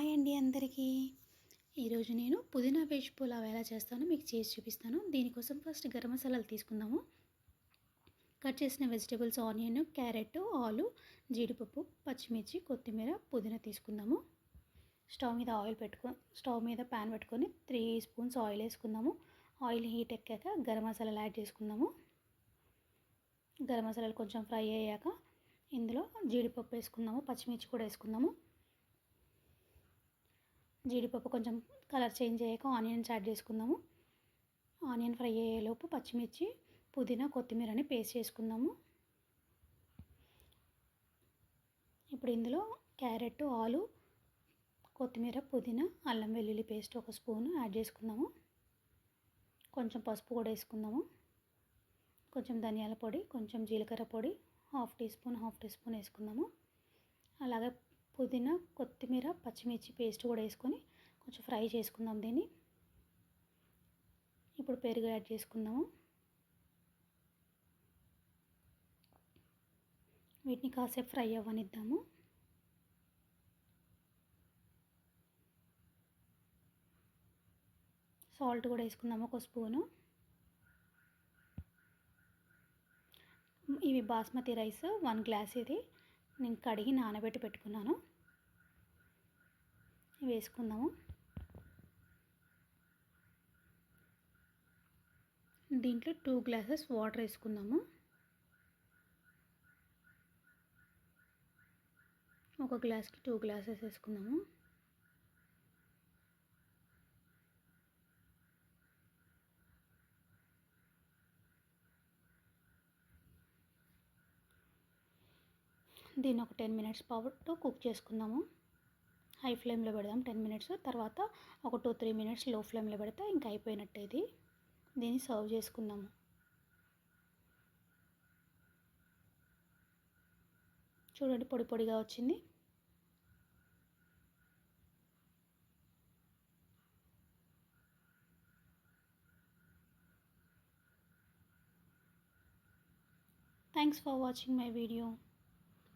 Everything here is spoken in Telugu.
హాయ్ అండి అందరికీ. ఈరోజు నేను పుదీనా వెజ్ పులావ్ ఎలా చేస్తానో మీకు చేసి చూపిస్తాను. దీనికోసం ఫస్ట్ గరం మసాలాలు తీసుకుందాము. కట్ చేసిన వెజిటేబుల్స్ ఆనియన్ క్యారెట్ ఆలు జీడిపప్పు పచ్చిమిర్చి కొత్తిమీర పుదీనా తీసుకుందాము. స్టవ్ మీద ఆయిల్ పెట్టుకో స్టవ్ మీద ప్యాన్ పెట్టుకొని త్రీ స్పూన్స్ ఆయిల్ వేసుకుందాము. ఆయిల్ హీట్ ఎక్కాక గరం మసాలాలు యాడ్ చేసుకుందాము. గరం మసాలాలు కొంచెం ఫ్రై అయ్యాక ఇందులో జీడిపప్పు వేసుకుందాము పచ్చిమిర్చి కూడా వేసుకుందాము. జీడిపప్పు కొంచెం కలర్ చేంజ్ అయ్యాక ఆనియన్స్ యాడ్ చేసుకుందాము. ఆనియన్ ఫ్రై అయ్యేలోపు పచ్చిమిర్చి పుదీనా కొత్తిమీరని పేస్ట్ చేసుకుందాము. ఇప్పుడు ఇందులో క్యారెట్ ఆలు కొత్తిమీర పుదీనా అల్లం వెల్లుల్లి పేస్ట్ ఒక స్పూన్ యాడ్ చేసుకుందాము. కొంచెం పసుపు కూడా వేసుకుందాము. కొంచెం ధనియాల పొడి కొంచెం జీలకర్ర పొడి half tea spoon half tea spoon వేసుకుందాము. అలాగే పుదీనా కొత్తిమీర పచ్చిమిర్చి పేస్ట్ కూడా వేసుకొని కొంచెం ఫ్రై చేసుకుందాం దీన్ని. ఇప్పుడు పెరుగు యాడ్ చేసుకుందాము. వీటిని కాసేపు ఫ్రై అవ్వనిద్దాము. సాల్ట్ కూడా వేసుకుందాము ఒక స్పూను. ఇవి బాస్మతి రైస్ వన్ గ్లాస్ ఇది. నేను కడిగి నానబెట్టి పెట్టుకున్నాను. వేసుకుందాము. దీంట్లో టూ గ్లాసెస్ వాటర్ వేసుకుందాము. ఒక గ్లాస్కి టూ గ్లాసెస్ వేసుకుందాము. దీన్ని ఒక టెన్ మినిట్స్ పాటు కుక్ చేసుకుందాము. హై ఫ్లేమ్లో పెడదాం టెన్ మినిట్స్. తర్వాత ఒక టూ త్రీ మినిట్స్లో ఫ్లేమ్లో పెడితే ఇంకా అయిపోయినట్టు ఇది. దీన్ని సర్వ్ చేసుకుందాము. చూడండి పొడి పొడిగా వచ్చింది. Thanks for watching my video